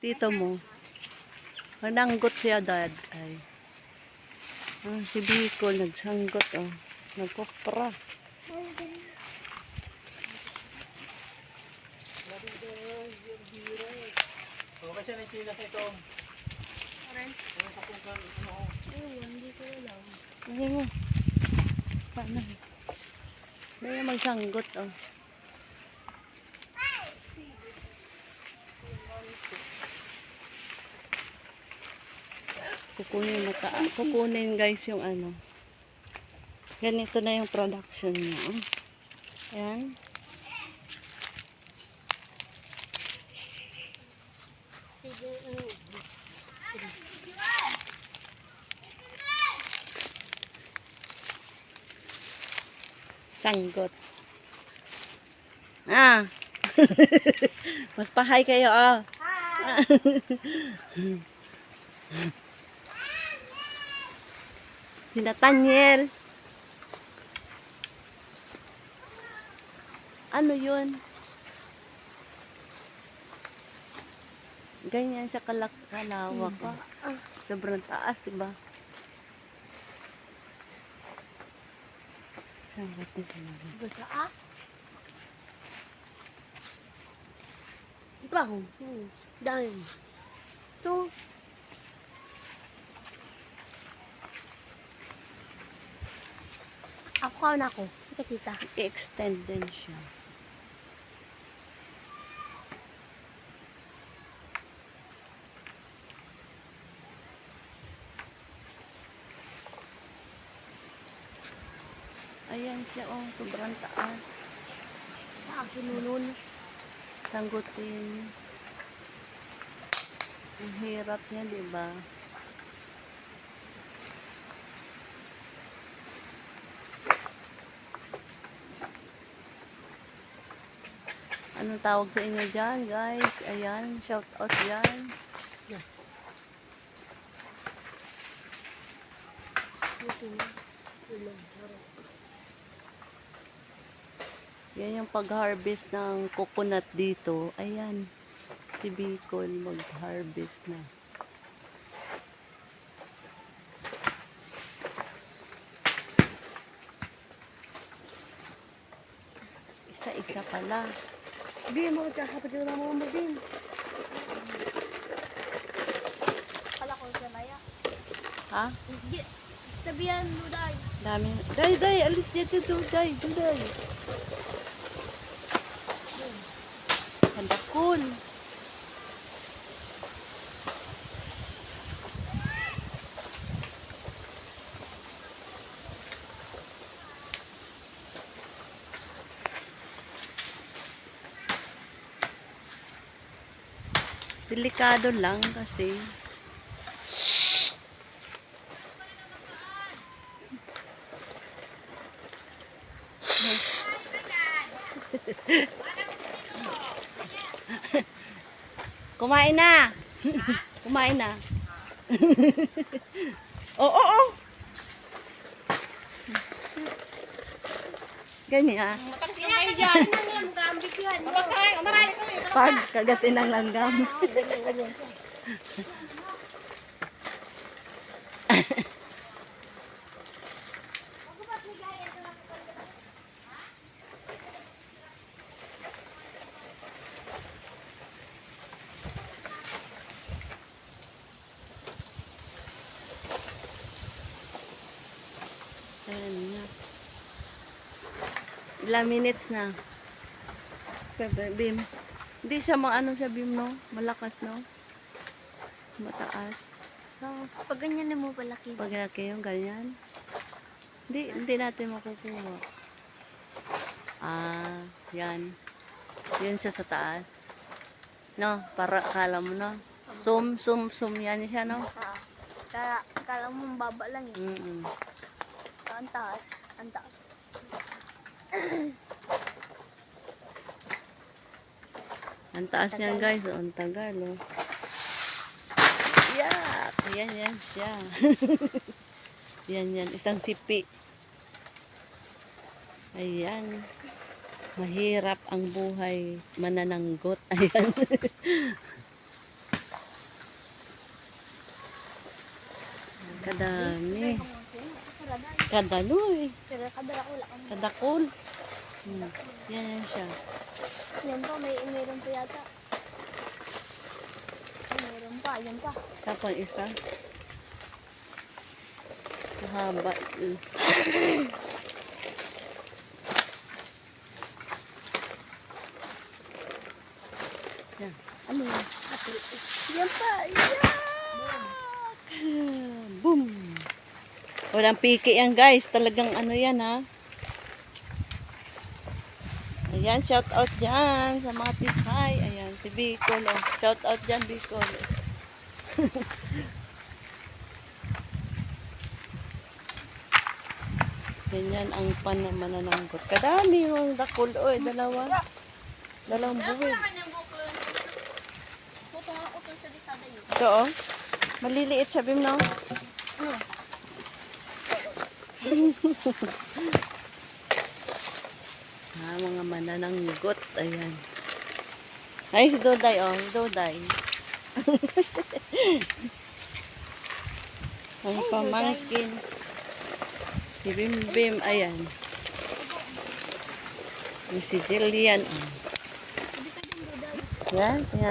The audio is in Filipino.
Tito mo. Mananggot siya dad. Ay. Ah, si Bicol nagsanggot oh. Nagkopra. O, kasi na chinas ito. Ano mo? Paano? Daya magsanggot oh. Kukunin na ka, kukunin guys yung ano. Ganito na yung production niya. oh. Ayan. Sanggot. Ah. Magpahay kayo oh. Si Nathaniel. Ano yun? Ganyan siya kalak kalawak. Sobrang taas, diba? Siya. Basa ah? Ipang. Hmm. Dahil. Ito. Ako na ako. Kita kita. I-extend din siya. Ayan siya, oh, sobrang taas. Sa akin nunun. Sanggutin. Ang hirap niya, di ba? Anong tawag sa inyo dyan, guys? Ayan, shout out dyan. Yan yung pag-harvest ng coconut dito. Ayan, si Bicol mag-harvest na. Isa-isa pala. Di mo kapatid na mo mo din. Kala ko siya laya. Ha? Sabihan mo. Dami. Day, day, alis dito, do, day, do, day. Handakul. Delikado lang kasi. Kumain na. Kumain na. Oo, oo, oo. Ganyan. Kayo dyan. Ano? Mabakay. Marami kami. Pag kagatin ng langgam. Ilang minutes na. Bim. Hindi siya maano sa Bim, no? Malakas, no? Mataas. So, pag ganyan na mo palaki. Pag laki yung ganyan. Hindi, hindi natin makukuha. Ah, yan. Yan siya sa taas. No, para kala mo, no? Zoom, zoom, zoom yan siya, no? Ah, kala, kala mo baba lang eh. Mm-mm. Ang taas. Ang taas. Ang taas niyan guys, oh, ang tagal oh. Yak! Yan, yan siya. yan, yan. Isang sipi. Ayan. Mahirap ang buhay manananggot. Ayan. Kadami. Ko lang. Kadakol. Hmm. Yan yan siya. Yan pa, may meron pa yata. Meron pa, yan pa. Tapos isa. Mahaba. Mm. Yan. Ano yan? Yan pa. Yak! Boom! Walang piki yan guys. Talagang ano yan ha. Ayan, shout out dyan sa mga tisay. Ayan, si Bicol. Oh. Shout out dyan, Bicol. Ganyan ang panamanananggot. Kadami yung dakol. Oy, dalawa. Dalawang yun. Ito, oh. Maliliit siya, Bim, no? ah, mga manananggot. Ayan. Ay, si Doday, oh. Si Doday. Ang pamangkin. Si Bim Bim, ayan. Si Jillian, oh. Yan, yan.